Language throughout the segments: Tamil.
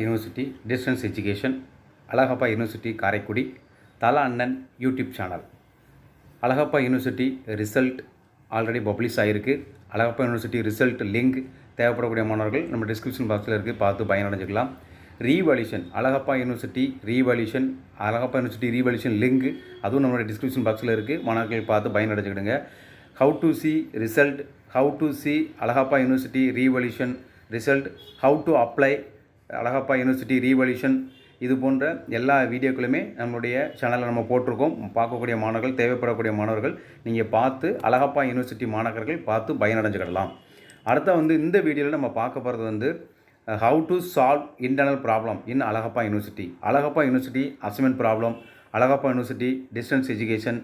University distance education Alagappa university Karaikudi தல அண்ணன் YouTube channel Alagappa university result already publish ஆகிருக்கு அழகப்பா யூனிவர்சிட்டி ரிசல்ட் லிங்க் தேவைப்படக்கூடிய மாணவர்கள் நம்ம டிஸ்கிரிப்ஷன் பாக்ஸில் இருக்குது பார்த்து பயனடைஞ்சிக்கலாம். Revaluation Alagappa university revaluation Alagappa university revaluation link அதுவும் நம்மளோட டிஸ்கிரிப்ஷன் பாக்ஸில் இருக்குது மாணவர்கள் பார்த்து பயனடைஞ்சிக்கிடுங்க. How to see result how to see Alagappa university revaluation result how to apply Alagappa university revaluation இது போன்ற எல்லா வீடியோக்களுமே நம்மளுடைய சேனலில் நம்ம போட்டிருக்கோம். பார்க்கக்கூடிய மாணவர்கள் தேவைப்படக்கூடிய மாணவர்கள் நீங்கள் பார்த்து அழகப்பா யூனிவர்சிட்டி மாணவர்கள் பார்த்து பயனடைஞ்சுக்கிடலாம். அடுத்த வந்து இந்த வீடியோவில் நம்ம பார்க்க போகிறது வந்து how to solve internal problem in Alagappa university Alagappa university assignment problem Alagappa university distance education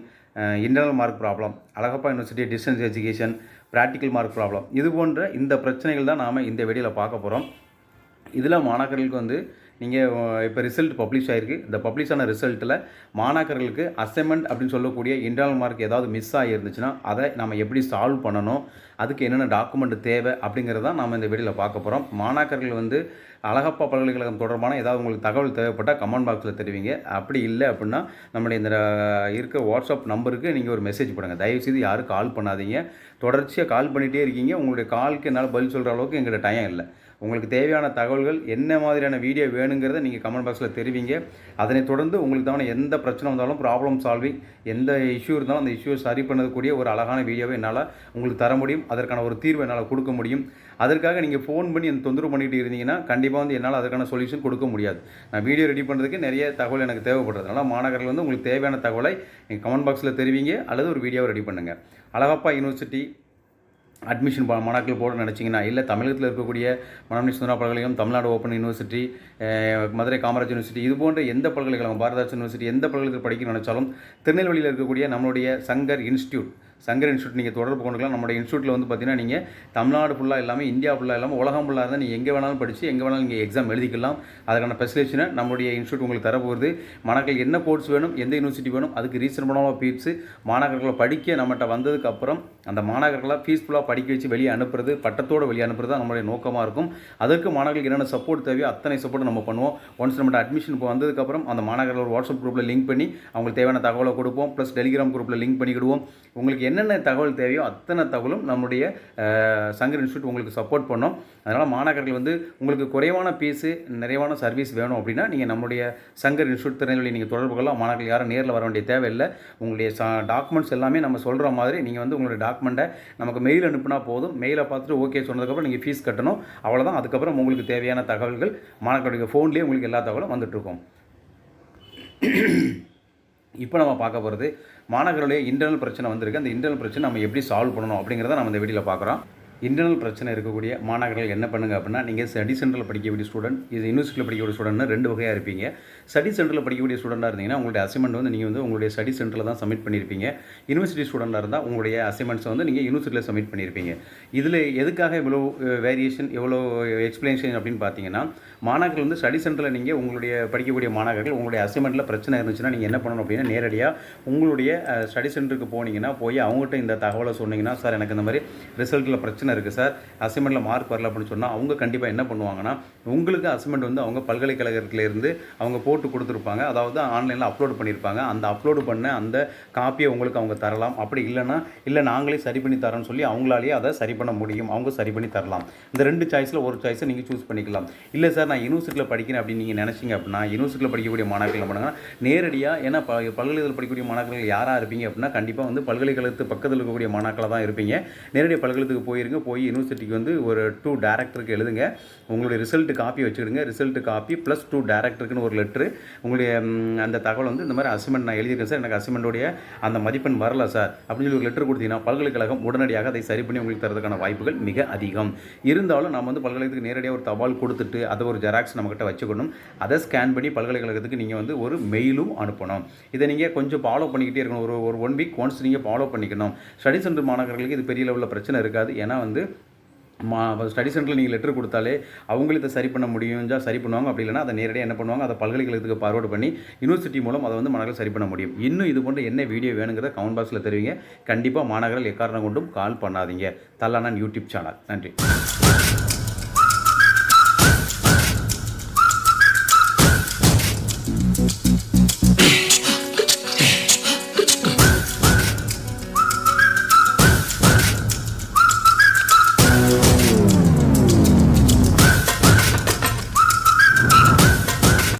internal mark problem Alagappa university distance education practical mark problem இது போன்ற இந்த பிரச்சனைகள் தான் நாம் இந்த வீடியோவில் பார்க்க போகிறோம் இதில் மாணாக்கர்களுக்கு வந்து நீங்கள் இப்போ ரிசல்ட் பப்ளிஷ் ஆகிருக்கு. இந்த பப்ளிஷ் ஆன ரிசல்ட்டில் மாணாக்கர்களுக்கு அசைன்மெண்ட் அப்படின்னு சொல்லக்கூடிய இன்டர்னல் மார்க் ஏதாவது மிஸ் ஆகிருந்துச்சுன்னா அதை நம்ம எப்படி சால்வ் பண்ணணும் அதுக்கு என்னென்ன டாக்குமெண்ட் தேவை அப்படிங்கிறத நம்ம இந்த வீடியோவில் பார்க்க போகிறோம். மாணாக்கர்கள் வந்து அழகப்பா பல்கலைக்கழகம் தொடர்பான ஏதாவது உங்களுக்கு தகவல் தேவைப்பட்டால் கமெண்ட் பாக்ஸில் தெரிவிங்க. அப்படி இல்லை அப்படின்னா நம்முடைய இந்த இருக்க வாட்ஸ்அப் நம்பருக்கு நீங்கள் ஒரு மெசேஜ் பண்ணுங்கள் தயவுசெய்து யாரும் கால் பண்ணாதீங்க. தொடர்ச்சியாக கால் பண்ணிகிட்டே இருக்கீங்க. உங்களுடைய காலுக்கு என்னால் பதில் சொல்கிற அளவுக்கு எங்கள்கிட்ட டைம் இல்லை. உங்களுக்கு தேவையான தகவல்கள் என்ன மாதிரியான வீடியோ வேணுங்கிறத நீங்கள் கமெண்ட் பாக்ஸில் தெரிவிங்க. அதனைத் தொடர்ந்து உங்களுக்கு தவணை எந்த பிரச்சனை வந்தாலும் ப்ராப்ளம் சால்விங் எந்த இஷ்யூ இருந்தாலும் அந்த இஷ்யூவை சரி பண்ணக்கூடிய ஒரு அழகான வீடியோவை என்னால் உங்களுக்கு தர முடியும். அதற்கான ஒரு தீர்வு என்னால் கொடுக்க முடியும். அதற்காக நீங்கள் ஃபோன் பண்ணி அந்த தொந்தரவு பண்ணிகிட்டு இருந்தீங்கன்னா கண்டிப்பாக வந்து என்னால் அதற்கான சொல்யூஷன் கொடுக்க முடியாது. நான் வீடியோ ரெடி பண்ணுறதுக்கு நிறைய தகவல் எனக்கு தேவைப்படுறதுனால அதனால் மாணவர்கள் வந்து உங்களுக்கு தேவையான தகவலை நீங்கள் கமெண்ட் பாக்ஸில் தெரிவிங்க அல்லது ஒரு வீடியோவை ரெடி பண்ணுங்கள் அழகப்பா யூனிவர்சிட்டி அட்மிஷன் பா மாணாக்கள் போட நினச்சிங்கன்னா இல்லை தமிழகத்தில் இருக்கக்கூடிய மனமணி சுந்தரா பல்கலைக்கழகம் Tamil Nadu open university Madurai Kamaraj university இது போன்ற எந்த பல்கலைக்கழகம் பாரதாசன் யூனிவர்சிட்டி எந்த பல்கலைக்கழகத்தில் படிக்க நினச்சாலும் திருநெல்வேலியில் இருக்கக்கூடிய நம்மளுடைய சங்கர் இன்ஸ்டியூட் சங்கர் இன்ஸ்டியூட் நீங்கள் தொடர்பு கொண்டுக்கலாம். நம்மளுடைய இன்ஸ்டியூட்டில் வந்து பார்த்தீங்கன்னா நீங்கள் தமிழ்நாடு ஃபுல்லாக இல்லாமல் இந்தியா ஃபுல்லாக இல்லாமல் உலகம் ஃபுல்லாக இருந்தால் நீங்கள் எங்கே வேணாலும் படித்து எங்கே வேணாலும் நீங்கள் எக்ஸாம் எழுதிக்கலாம். அதுக்கான ஃபெசிலேஷனை நம்மளுடைய இன்ஸ்டியூட் உங்களுக்கு தரப்போகுது. மாணவர்கள் என்ன கோர்ஸ் வேணும் எந்த யூனிவர்சிட்டி வேணும் அதுக்கு ரீசனபுளாக ஃபீஸு மாணவர்களை படிக்க நம்மகிட்ட வந்ததுக்கப்புறம் அந்த மாணவர்களை ஃபீஸ்ஃபுல்லாக படிக்க வச்சு வெளியே அனுப்புறது பட்டத்தோடு வெளியே அனுப்புறது தான் நம்மளுடைய நோக்கமாக இருக்கும். அதற்கு மாணவர்களுக்கு என்னென்ன சப்போர்ட் தேவையோ அத்தனை சப்போர்ட் நம்ம பண்ணுவோம். ஒன்ஸ் நம்மகிட்ட அட்மிஷன் இப்போ வந்ததுக்கப்புறம் அந்த மாணவர்கள் ஒரு வாட்ஸ்அப் குரூப்பில் லிங்க் பண்ணி அவங்களுக்கு தேவையான தகவலை கொடுப்போம். ப்ளஸ் டெலிகிராம் குரூப்பில் லிங்க் பண்ணிக்கிடுவோம். உங்களுக்கு என்னென்ன தகவல் தேவையோ அத்தனை தகவலும் நம்முடைய சங்கர் இன்ஸ்டியூட் உங்களுக்கு சப்போர்ட் பண்ணோம். அதனால் மாணாக்கர்கள் வந்து உங்களுக்கு குறைவான ஃபீஸு நிறைவான சர்வீஸ் வேணும் அப்படின்னா நீங்கள் நம்முடைய சங்கர் இன்ஸ்டியூட் திருநெல்வேலி நீங்கள் தொடர்பு கொள்ளலாம். மாணவர்கள் யாரும் நேரில் வர வேண்டிய தேவையில்லை. உங்களுடைய டாக்குமெண்ட்ஸ் எல்லாமே நம்ம சொல்கிற மாதிரி நீங்கள் வந்து உங்களுடைய டாக்குமெண்ட்டை நமக்கு மெயில் அனுப்புனா போதும். மெயிலை பார்த்துட்டு ஓகே சொன்னதுக்கப்புறம் நீங்கள் ஃபீஸ் கட்டணும். அவ்வளோதான் அதுக்கப்புறம் உங்களுக்கு தேவையான தகவல்கள் மாணவர்களுடைய ஃபோன்லேயே உங்களுக்கு எல்லா தகவலும் வந்துட்டுருக்கும் இப்போ நம்ம பார்க்க போகிறது மாணவர்களுடைய இன்டர்னல் பிரச்சனை வந்திருக்கு. அந்த இன்டர்னல் பிரச்சனை நம்ம எப்படி சால்வ் பண்ணணும் அப்படிங்கிறத நம்ம இந்த வீடியோவில் பார்க்குறோம். இன்டர்னல் பிரச்சனை இருக்கக்கூடிய மாணவர்கள் என்ன பண்ணுங்க அப்படின்னா நீங்கள் ஸ்டடி சென்டரில் படிக்கக்கூடிய ஸ்டூடெண்ட் இது யூனிவர்சிட்டியில் படிக்கக்கூடிய ஸ்டூடெண்ட்னு ரெண்டு வகையாக இருப்பீங்க. ஸ்டடி சென்டரில் படிக்கக்கூடிய ஸ்டூடெண்டாக இருந்தீங்கன்னா உங்களுடைய அசைன்மெண்ட் வந்து நீங்கள் வந்து உங்களுடைய ஸ்டடி சென்டரில் தான் சப்மிட் பண்ணியிருப்பீங்க யூனிவர்சிட்டி ஸ்டூடெண்டாக இருந்தால் உங்களுடைய அசைன்மெண்ட்ஸ் வந்து நீங்கள் யூனிவர்சிட்டியில் சப்மிட் பண்ணியிருப்பீங்க இதில் எதுக்காக இவ்வளோ வேரியேஷன் எவ்வளோ எக்ஸ்பிளேஷன் அப்படின்னு பார்த்தீங்கன்னா மாணவர்கள் வந்து ஸ்டடி சென்டரில் நீங்கள் உங்களுடைய படிக்கக்கூடிய மாணவர்கள் உங்களுடைய அசைன்மெண்ட்டில் பிரச்சனை இருந்துச்சுன்னா நீங்கள் என்ன பண்ணணும் அப்படின்னா நேரடியாக உங்களுடைய ஸ்டடி சென்டருக்கு போனீங்கன்னா போய் அவங்ககிட்ட இந்த தகவலை சொன்னீங்கன்னா சார் எனக்கு இந்த மாதிரி ரிசல்ட்டில் பிரச்சனை இருக்குது சார். அசைன்மெண்ட்டில் மார்க் வரல அப்படின்னு சொன்னால் அவங்க கண்டிப்பாக என்ன பண்ணுவாங்கன்னா உங்களுக்கு அசைன்மெண்ட் வந்து அவங்க பல்கலைக்கழகத்திலேருந்து அவங்க போட்டு கொடுத்துருப்பாங்க. அதாவது ஆன்லைனில் அப்லோட் பண்ணியிருப்பாங்க அந்த அப்லோடு பண்ண அந்த காப்பியை உங்களுக்கு அவங்க தரலாம். அப்படி இல்லைன்னா இல்லை நாங்களே சரி பண்ணி தரோன்னு சொல்லி அவங்களாலேயே அதை சரி பண்ண முடியும். அவங்க சரி பண்ணி தரலாம். இந்த ரெண்டு சாய்ஸில் ஒரு சாய்ஸை நீங்கள் சூஸ் பண்ணிக்கலாம். இல்லை சார் நான் யூனிவர்சிட்டியில் படிக்கிறேன் அப்படின்னு நீங்கள் நினச்சிங்க அப்படின்னா யூனிவர்சிட்டியில் படிக்கக்கூடிய மாணவர்கள் பண்ணுங்கன்னா நேரடியாக ஏன்னா ப பல்கலைக்கழகத்தில் படிக்கக்கூடிய மாணவர்கள் யாராக இருப்பீங்க அப்படின்னா கண்டிப்பாக வந்து பல்கலைக்கழகத்து பக்கத்தில் இருக்கக்கூடிய மாணாக்களாக தான் இருப்பீங்க. நேரடியாக பல்கலைக்கழகத்துக்கு போயிருங்க போய் யூனிவர்சிட்டிக்கு வந்து ஒரு டூ டேரக்டருக்கு எழுதுங்க. உங்களுடைய ரிசல்ட் காப்பி வச்சுக்கிடுங்க. ரிசல்ட் காப்பி ப்ளஸ் டூ டேரக்டருக்குன்னு ஒரு லெட்ரு உங்களுடைய அந்த தகவல் வந்து இந்த மாதிரி அசைன்மெண்ட் நான் எழுதியிருக்கேன் சார். எனக்கு அசைன்மெண்ட்டுடைய அந்த மதிப்பெண் வரல சார். அப்படின்னு சொல்லி ஒரு லெட்டர் கொடுத்தீங்கன்னா பல்கலைக்கழகம் உடனடியாக அதை சரி பண்ணி உங்களுக்கு தரதுக்கான வாய்ப்புகள் மிக அதிகம். இருந்தாலும் நம்ம வந்து பல்கலைக்கழகத்துக்கு நேரடியாக ஒரு தபால் கொடுத்துட்டு அதை ஒரு ஜெராக்ஸ் நம்மக்கிட்ட வச்சுக்கணும். அதை ஸ்கேன் பண்ணி பல்கலைக்கழகத்துக்கு நீங்கள் வந்து ஒரு மெயிலும் அனுப்பணும். இதை நீங்கள் கொஞ்சம் ஃபாலோ பண்ணிக்கிட்டே இருக்கணும். ஒரு ஒரு ஒன் வீக் ஒன்ஸ் நீங்கள் ஃபாலோ பண்ணிக்கணும். ஸ்டடி சென்டர் மாணவர்களுக்கு இது பெரிய லெவலில் பிரச்சனை இருக்காது. ஏன்னா வந்து மா ஸ்டடி சென்டரில் நீங்கள் லெட்டர் கொடுத்தாலே அவங்களும் இதை சரி பண்ண முடியும்ஞ்சா சரி பண்ணுவாங்க. அப்படி இல்லைனா அதை நேரடியாக என்ன பண்ணுவாங்க? அதை பல்கலைக்கழகத்துக்கு பார்வர்டு பண்ணி யூனிவர்சிட்டி மூலம் அதை வந்து மாணவர்கள் சரி பண்ண முடியும். இன்னும் இது போன்ற என்ன வீடியோ வேணுங்கிறத கமெண்ட் பாக்ஸில் தெரிவிங்க. கண்டிப்பாக மாணவர்கள் எக்காரணம் கொண்டும் கால் பண்ணாதீங்க. தல்லானான் யூடியூப் சேனல் நன்றி.